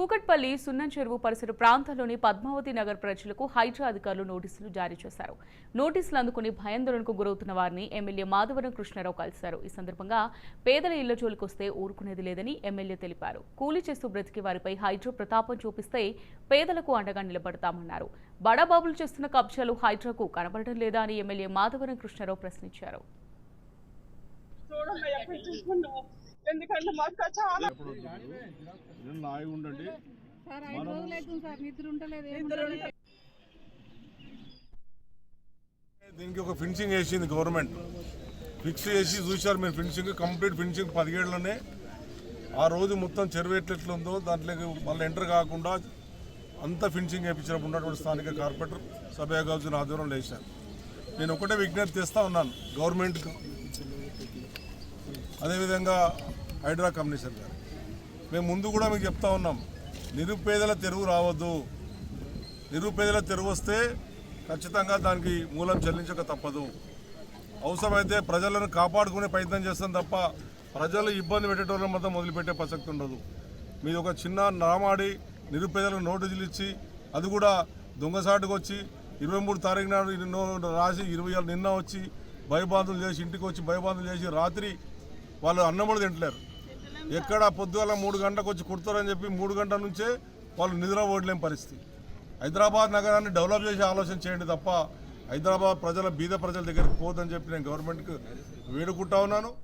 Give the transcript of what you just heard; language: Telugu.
కూకట్పల్లి సున్నం చెరువు పరిసర ప్రాంతాల్లోని పద్మావతి నగర్ ప్రజలకు హైడ్రా అధికారులు నోటీసులు జారీ చేశారు. నోటీసులు అందుకుని భయాందోళనకు గురవుతున్న వారిని ఎమ్మెల్యే మాధవరం కృష్ణారావు కలిశారు. ఈ సందర్భంగా పేదల ఇళ్ళ జోలికొస్తే ఊరుకునేది లేదని ఎమ్మెల్యే తెలిపారు. కూలీ చేస్తూ బ్రతికి వారిపై హైడ్రా ప్రతాపం చూపిస్తే పేదలకు అండగా నిలబడతామన్నారు. బడాబాబులు చేస్తున్న కబ్జాలు హైడ్రాకు కనబడటం లేదా అని ఎమ్మెల్యే మాధవరం కృష్ణారావు ప్రశ్నించారు. ఎందుకంటే మాకు చాలా ఉండండి. సార్ ఐదు రోజులు అవుతుంది సార్. నిద్ర దీనికి ఒక ఫినిషింగ్ వేసింది గవర్నమెంట్. ఫిక్స్ చేసి చూశారు మీరు ఫినిషింగ్ కంప్లీట్ ఫినిషింగ్ పదిహేడులోనే. ఆ రోజు మొత్తం చెరువు ఎట్లెట్లా ఉందో దాంట్లోకి మళ్ళీ ఎంటర్ కాకుండా అంతా ఫినిషింగ్ వేయించినప్పుడు ఉన్నటువంటి స్థానిక కార్పొరేటర్ సభ్య గౌజుని ఆధ్వర్యంలో వేశాను నేను ఒకటే విజ్ఞప్తి తెస్తా ఉన్నాను గవర్నమెంట్కి అదేవిధంగా హైడ్రా కమిషనర్ గారు. మేము ముందు కూడా మీకు చెప్తా ఉన్నాం నిరుపేదల తెరువు రావద్దు. నిరుపేదల తెరువు వస్తే ఖచ్చితంగా దానికి మూలం చెల్లించక తప్పదు. అవసరమైతే ప్రజలను కాపాడుకునే ప్రయత్నం చేస్తాం తప్ప ప్రజలు ఇబ్బంది పెట్టేటోళ్ళని మాత్రం మొదలుపెట్టే ప్రసక్తి ఉండదు. మీరు ఒక చిన్న నామాడి నిరుపేదలకు నోటీసులు ఇచ్చి అది కూడా దొంగసాటుకు వచ్చి ఇరవై మూడు తారీఖు నాడు రాసి ఇరవై ఆరు నిన్న వచ్చి భయబాంధులు చేసి ఇంటికి వచ్చి భయబాంధులు చేసి రాత్రి వాళ్ళు అన్నం కూడా తింటలేరు. ఎక్కడ పొద్దుగల మూడు గంటలకు వచ్చి కుడతారని చెప్పి మూడు గంటల నుంచే వాళ్ళు నిద్ర ఓడలేని పరిస్థితి. హైదరాబాద్ నగరాన్ని డెవలప్ చేసే ఆలోచన చేయండి తప్ప హైదరాబాద్ ప్రజల బీద ప్రజల దగ్గరికి పోదని చెప్పి నేను గవర్నమెంట్కి వేడుకుంటా ఉన్నాను.